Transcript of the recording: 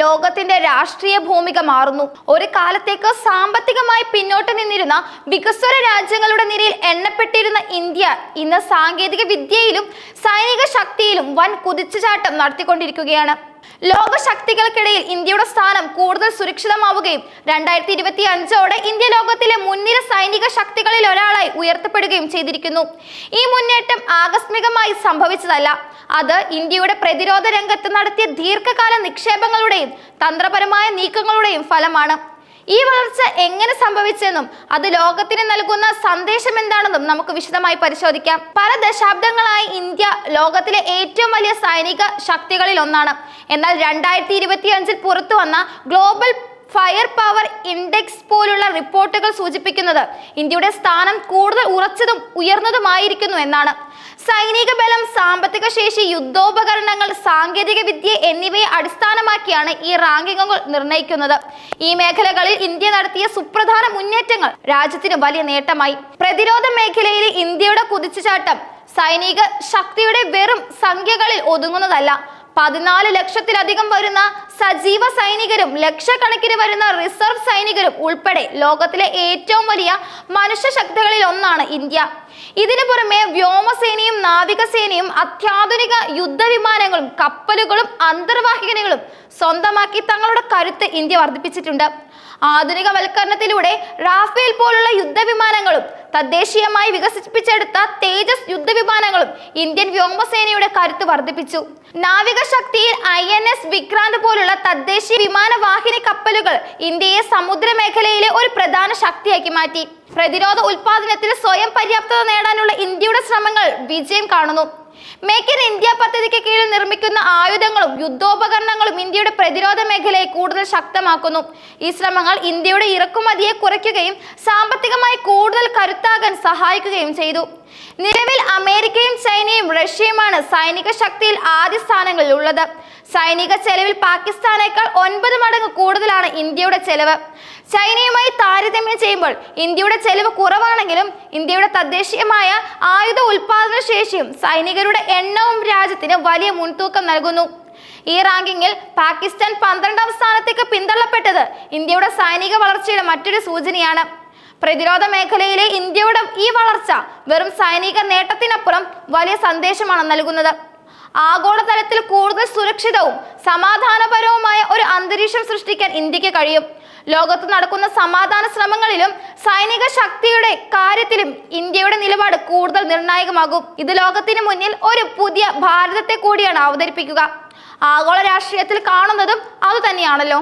ലോകത്തിന്റെ രാഷ്ട്രീയ ഭൂമിക മാറുന്നു. ഒരു കാലത്തേക്ക് സാമ്പത്തികമായി പിന്നോട്ട് നിന്നിരുന്ന വികസ്വര രാജ്യങ്ങളുടെ നിരയിൽ എണ്ണപ്പെട്ടിരുന്ന ഇന്ത്യ ഇന്ന് സാങ്കേതിക വിദ്യയിലും സൈനിക ശക്തിയിലും വൻ കുതിച്ചുചാട്ടം നടത്തിക്കൊണ്ടിരിക്കുകയാണ്. ലോക ശക്തികൾക്കിടയിൽ ഇന്ത്യയുടെ സ്ഥാനം കൂടുതൽ സുരക്ഷിതമാവുകയും രണ്ടായിരത്തി ഇരുപത്തി അഞ്ചോടെ ഇന്ത്യ ലോകത്തിലെ മുൻനിര സൈനിക ശക്തികളിൽ ഒരാളായി ഉയർത്തപ്പെടുകയും ചെയ്തിരിക്കുന്നു. ഈ മുന്നേറ്റം ആകസ്മികമായി സംഭവിച്ചതല്ല. അത് ഇന്ത്യയുടെ പ്രതിരോധ രംഗത്ത് നടത്തിയ ദീർഘകാല നിക്ഷേപങ്ങളുടെയും തന്ത്രപരമായ നീക്കങ്ങളുടെയും ഫലമാണ്. ഈ വളർച്ച എങ്ങനെ സംഭവിച്ചെന്നും അത് ലോകത്തിന് നൽകുന്ന സന്ദേശം എന്താണെന്നും നമുക്ക് വിശദമായി പരിശോധിക്കാം. പല ദശാബ്ദങ്ങളായി ഇന്ത്യ ലോകത്തിലെ ഏറ്റവും വലിയ സൈനിക ശക്തികളിൽ ഒന്നാണ്. എന്നാൽ രണ്ടായിരത്തി ഇരുപത്തി അഞ്ചിൽ പുറത്തു വന്ന ഗ്ലോബൽ ഫയർ പവർ ഇൻഡെക്സ് പോലുള്ള റിപ്പോർട്ടുകൾ സൂചിപ്പിക്കുന്നത് ഇന്ത്യയുടെ സ്ഥാനം കൂടുതൽ ഉറച്ചതും ഉയർന്നതുമായിരിക്കുന്നു എന്നാണ്. സൈനിക ബലം സാമ്പത്തിക ശേഷി യുദ്ധോപകരണങ്ങൾ സാങ്കേതിക വിദ്യ എന്നിവയെ അടിസ്ഥാനമാക്കിയാണ് ഈ റാങ്കിങ്ങുകൾ നിർണയിക്കുന്നത്. ഈ മേഖലകളിൽ ഇന്ത്യ നടത്തിയ സുപ്രധാന മുന്നേറ്റങ്ങൾ രാജ്യത്തിന് വലിയ നേട്ടമായി. പ്രതിരോധ മേഖലയിൽ ഇന്ത്യയുടെ കുതിച്ചുചാട്ടം സൈനിക ശക്തിയുടെ വെറും സംഖ്യകളിൽ ഒതുങ്ങുന്നതല്ല. പതിനാല് ലക്ഷത്തിലധികം വരുന്ന സജീവ സൈനികരും ലക്ഷക്കണക്കിന് വരുന്ന റിസർവ് സൈനികരും ഉൾപ്പെടെ ലോകത്തിലെ ഏറ്റവും വലിയ മനുഷ്യ ശക്തികളിൽ ഒന്നാണ് ഇന്ത്യ. ഇതിനു പുറമെ വ്യോമസേനയും നാവികസേനയും അത്യാധുനിക യുദ്ധവിമാനങ്ങളും കപ്പലുകളും അന്തർവാഹിനികളും സ്വന്തമാക്കി തങ്ങളുടെ കരുത്ത് ഇന്ത്യ വർദ്ധിപ്പിച്ചിട്ടുണ്ട്. ആധുനിക ആധുനികവൽക്കരണത്തിലൂടെ റാഫേൽ പോലുള്ള യുദ്ധവിമാനങ്ങളും തദ്ദേശീയമായി വികസിപ്പിച്ചെടുത്ത തേജസ് യുദ്ധവിമാനങ്ങളും ഇന്ത്യൻ വ്യോമസേനയുടെ കരുത്ത് വർദ്ധിപ്പിച്ചു. നാവിക ശക്തിയിൽ ഐ എൻ എസ് വിക്രാന്ത് പോലുള്ള തദ്ദേശീയ വിമാനവാഹിനി കപ്പലുകൾ ഇന്ത്യയെ സമുദ്ര മേഖലയിലെ ഒരു പ്രധാന ശക്തിയാക്കി മാറ്റി. പ്രതിരോധ ഉൽപാദനത്തിൽ സ്വയം പര്യാപ്തത നേടാനുള്ള ഇന്ത്യയുടെ ശ്രമങ്ങൾ വിജയം കാണുന്നു. മേക്ക് ഇൻ ഇന്ത്യ പദ്ധതിക്ക് കീഴിൽ നിർമ്മിക്കുന്ന ആയുധങ്ങളും യുദ്ധോപകരണങ്ങളും ഇന്ത്യയുടെ പ്രതിരോധ മേഖലയെ കൂടുതൽ ശക്തമാക്കുന്നു. ഈ ശ്രമങ്ങൾ ഇന്ത്യയുടെ ഇറക്കുമതിയെ കുറയ്ക്കുകയും സാമ്പത്തികമായി കൂടുതൽ കരുത്താകാൻ സഹായിക്കുകയും ചെയ്തു. നിലവിൽ അമേരിക്കയും ചൈനയും റഷ്യയുമാണ് സൈനിക ശക്തിയിൽ ആദ്യ സ്ഥാനങ്ങളിൽ ഉള്ളത് സൈനിക ചെലവിൽ പാകിസ്ഥാനേക്കാൾ ഒൻപത് മടങ്ങ് കൂടുതലാണ് ഇന്ത്യയുടെ ചെലവ്. ചൈനയുമായി താരതമ്യം ചെയ്യുമ്പോൾ ഇന്ത്യയുടെ ചെലവ് കുറവാണെങ്കിലും ഇന്ത്യയുടെ തദ്ദേശീയമായ ആയുധ ഉൽപാദന ശേഷിയും സൈനികരുടെ എണ്ണവും രാജ്യത്തിന് വലിയ മുൻതൂക്കം നൽകുന്നു. ഈ റാങ്കിങ്ങിൽ പാകിസ്ഥാൻ പന്ത്രണ്ടാം സ്ഥാനത്തേക്ക് പിന്തള്ളപ്പെട്ടത് ഇന്ത്യയുടെ സൈനിക വളർച്ചയുടെ മറ്റൊരു സൂചനയാണ്. പ്രതിരോധ മേഖലയിലെ ഇന്ത്യയുടെ ഈ വളർച്ച വെറും സൈനിക നേട്ടത്തിനപ്പുറം വലിയ സന്ദേശമാണ് നൽകുന്നത്. ആഗോളതലത്തിൽ കൂടുതൽ സുരക്ഷിതവും സമാധാനപരവുമായ ഒരു അന്തരീക്ഷം സൃഷ്ടിക്കാൻ ഇന്ത്യയ്ക്ക് കഴിയും. ലോകത്ത് നടക്കുന്ന സമാധാന ശ്രമങ്ങളിലും സൈനിക ശക്തിയുടെ കാര്യത്തിലും ഇന്ത്യയുടെ നിലപാട് കൂടുതൽ നിർണായകമാകും. ഇത് ലോകത്തിന് മുന്നിൽ ഒരു പുതിയ ഭാരതത്തെ കൂടിയാണ് അവതരിപ്പിക്കുക. ആഗോള രാഷ്ട്രീയത്തിൽ കാണുന്നതും അതുതന്നെയാണല്ലോ.